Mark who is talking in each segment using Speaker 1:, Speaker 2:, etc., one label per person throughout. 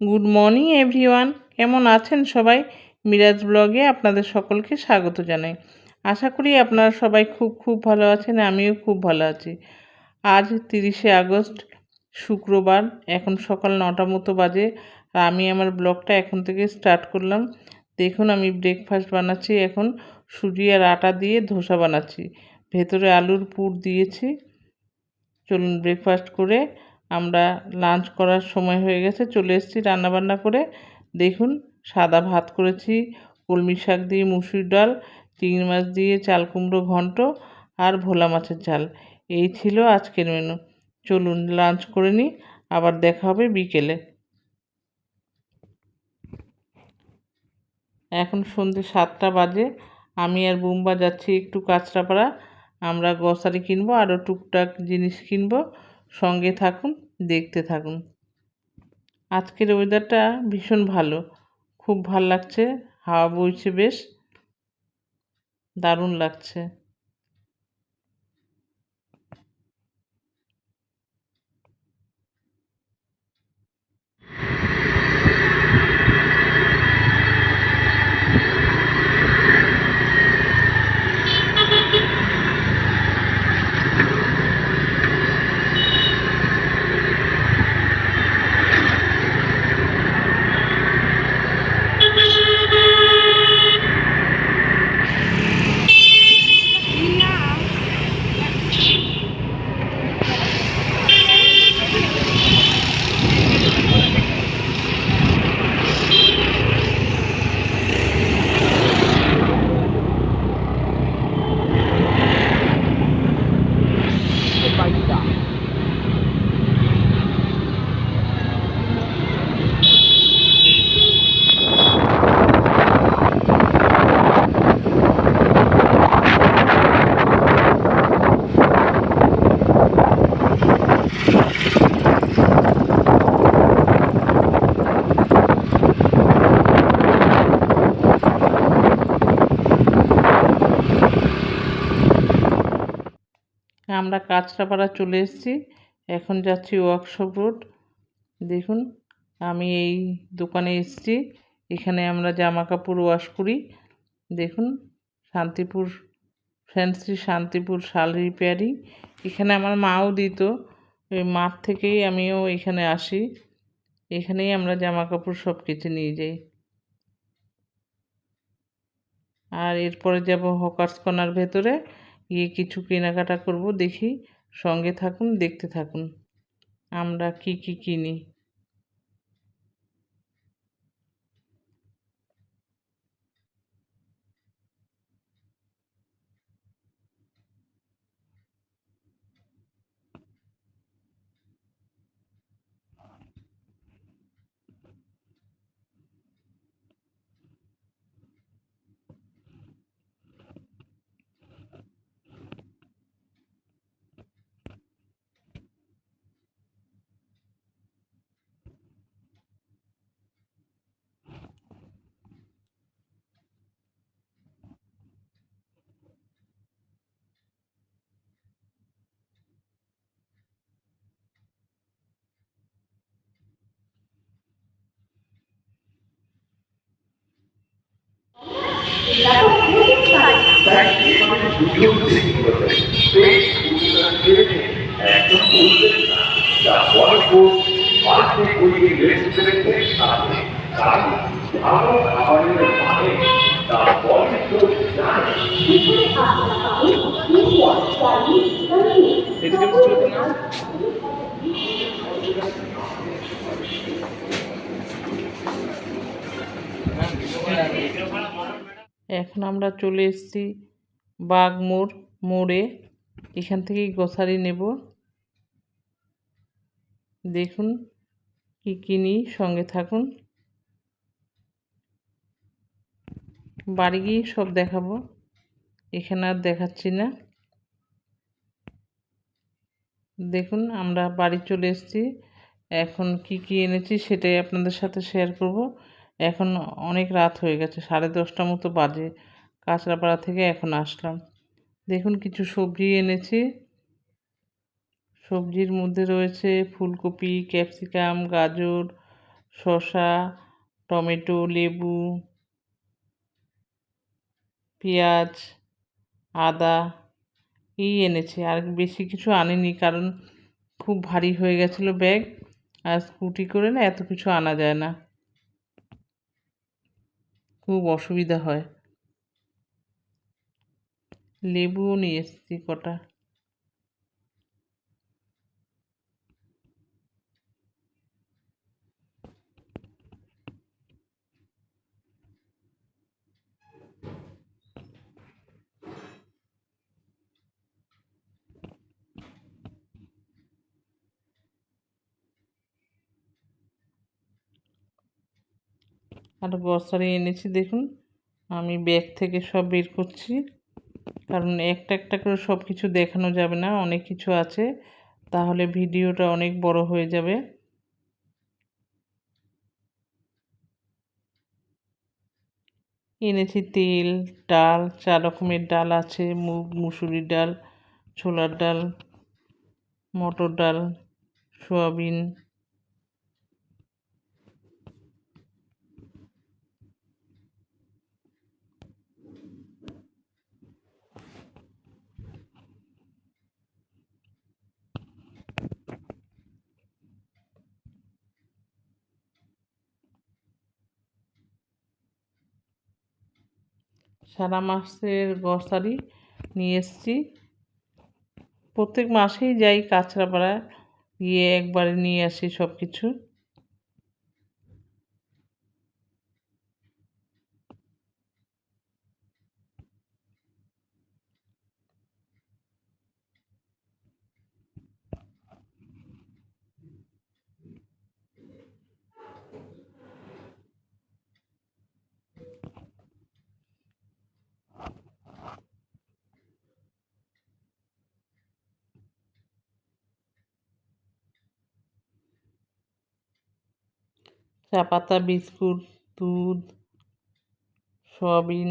Speaker 1: Good morning everyone কেমন আছেন সবাই? মিরাজ ব্লগে আপনাদের সকলকে স্বাগত জানাই। আশা করি আপনারা সবাই খুব খুব ভালো আছেন, আমিও খুব ভালো আছি। আজ তিরিশে আগস্ট, শুক্রবার, এখন সকাল নটা মতো বাজে। আর আমি আমার ব্লগটা এখন থেকে স্টার্ট করলাম। দেখুন, আমি ব্রেকফাস্ট বানাচ্ছি এখন। সুজি আর আটা দিয়ে ধোসা বানাচ্ছি। ভেতরে আলুর পুর দিয়েছি। চলুন ব্রেকফাস্ট করে আমরা লাঞ্চ করার সময় হয়ে গেছে, চলে এসেছি রান্নাবান্না করে। দেখুন, সাদা ভাত করেছি, কলমি শাক দিয়ে মুসুর ডাল, চিংড়ি মাছ দিয়ে চাল কুমড়ো ঘন্ট আর ভোলা মাছের ঝাল। এই ছিল আজকের মেনু চলুন লাঞ্চ করে নিই আবার দেখা হবে বিকেলে। এখন সন্ধ্যে সাতটা বাজে, আমি আর বুম্বা যাচ্ছি একটু কাঁচরাপাড়া। আমরা গ্রসারি কিনবো, আরও টুকটাক জিনিস কিনবো। সঙ্গে থাকুন, দেখতে থাকুন। আজকের ওয়েদারটা ভীষণ ভালো। খুব ভালো লাগছে, হাওয়া বইছে বেশ। দারুণ লাগছে। আমরা কাঁচরাপাড়া চলে এসেছি। এখন যাচ্ছি ওয়ার্কশপ রোড দেখুন, আমি এই দোকানে এসেছি। এখানে আমরা জামা কাপড় ওয়াশ করি। দেখুন, শান্তিপুর ফ্যান্সি শান্তিপুর শাল রিপেয়ারিং এখানে আমার মাও দিত। ওই মাঠ থেকেই আমিও এখানে আসি। এখানেই আমরা জামা কাপড় সব কিছু নিয়ে যাই। আর এরপরে যাব হকার্স কর্নার ভেতরে। গিয়ে কিছু কেনাকাটা করব দেখি সঙ্গে থাকুন দেখতে থাকুন। আমরা কি কি কিনি?
Speaker 2: ভালো খাবারের মানে তা
Speaker 1: এখন আমরা চলে এসেছি বাগমোড় মোড়ে এখান থেকেই গ্রসারি নেব। দেখুন কি কিনি সঙ্গে থাকুন। বাড়ি গিয়ে সব দেখাবো। এখানে আর দেখাচ্ছি না। দেখুন আমরা বাড়ি চলে এসেছি। এখন কি কি এনেছি সেটাই আপনাদের সাথে শেয়ার করব। এখন অনেক রাত হয়ে গেছে, সাড়ে দশটা মতো বাজে। কাঁচরাপাড়া থেকে এখন আসলাম। দেখুন কিছু সবজি এনেছি। সবজির মধ্যে রয়েছে ফুলকপি, ক্যাপসিকাম, গাজর, শসা, টমেটো, লেবু, পেঁয়াজ, আদা, এই এনেছি। আর বেশি কিছু আনিনি কারণ খুব ভারী হয়ে গেছিল ব্যাগ। আর স্কুটি করে না এত কিছু আনা যায় না। খুব অসুবিধা হয়। লেবুও নিয়ে এসেছি কটা। আর গ্রসারি এনেছি, দেখুন। আমি ব্যাগ থেকে সব বের করছি। কারণ একটা একটা করে সব কিছু দেখানো যাবে না, অনেক কিছু আছে। তাহলে ভিডিওটা অনেক বড় হয়ে যাবে। এনেছি তেল, ডাল চার রকমের ডাল আছে, মুগ, মুসুরির ডাল, ছোলার ডাল, মটর ডাল, সয়াবিন। সারা মাসের গ্রসারি নিয়ে এসেছি। প্রত্যেক মাসেই যাই কাঁচরাপাড়া গিয়ে একবারে নিয়ে আসি সব কিছু চা পাতা বিস্কুট দুধ সয়াবিন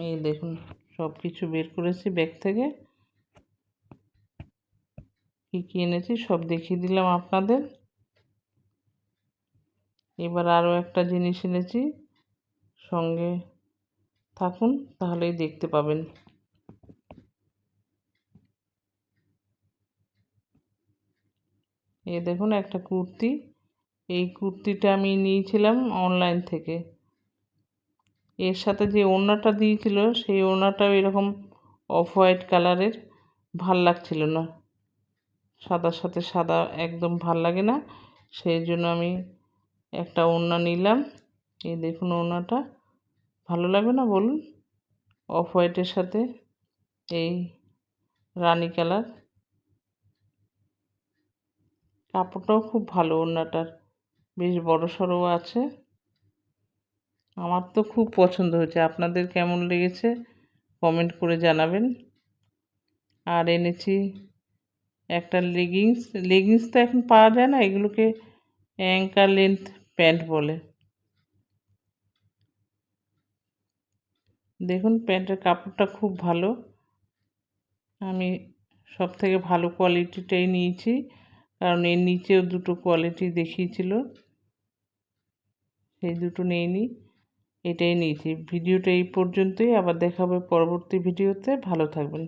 Speaker 1: এই দেখুন, সব কিছু বের করেছি ব্যাগ থেকে। কী কী এনেছি সব দেখিয়ে দিলাম আপনাদের। এবার আরও একটা জিনিস এনেছি, সঙ্গে থাকুন, তাহলেই দেখতে পাবেন। এ দেখুন একটা কুর্তি, এই কুর্তিটা আমি নিয়েছিলাম অনলাইন থেকে। এর সাথে যে ওড়নাটা দিয়েছিল, সেই ওড়নাটাও এরকম অফ হোয়াইট কালারের ভালো লাগছিল না। সাদার সাথে সাদা একদম ভালো লাগে না, সেই জন্য আমি একটা ওড়না নিলাম। এই দেখুন ওড়নাটা, ভালো লাগবে না বলুন? অফ হোয়াইটের সাথে এই রানি কালার। কাপড়টাও খুব ভালো ওড়নাটার, বেশ বড় সড়ো আছে। আমার তো খুব পছন্দ হয়েছে। আপনাদের কেমন লেগেছে? কমেন্ট করে জানাবেন। আর এনেছি একটা লেগিংস লেগিংস তো এখন পাওয়া যায় না, এগুলোকে অ্যাঙ্কার লেন্থ প্যান্ট বলে। দেখুন, প্যান্টের কাপড়টা খুব ভালো। আমি সব থেকে ভালো কোয়ালিটিটাই নিয়েছি, কারণ এর নিচেও দুটো কোয়ালিটি দেখিয়েছিল। সেই দুটো নিইনি এটাই নিয়েছি। ভিডিওটা এই পর্যন্তই। আবার দেখা হবে পরবর্তী ভিডিওতে। ভালো থাকবেন।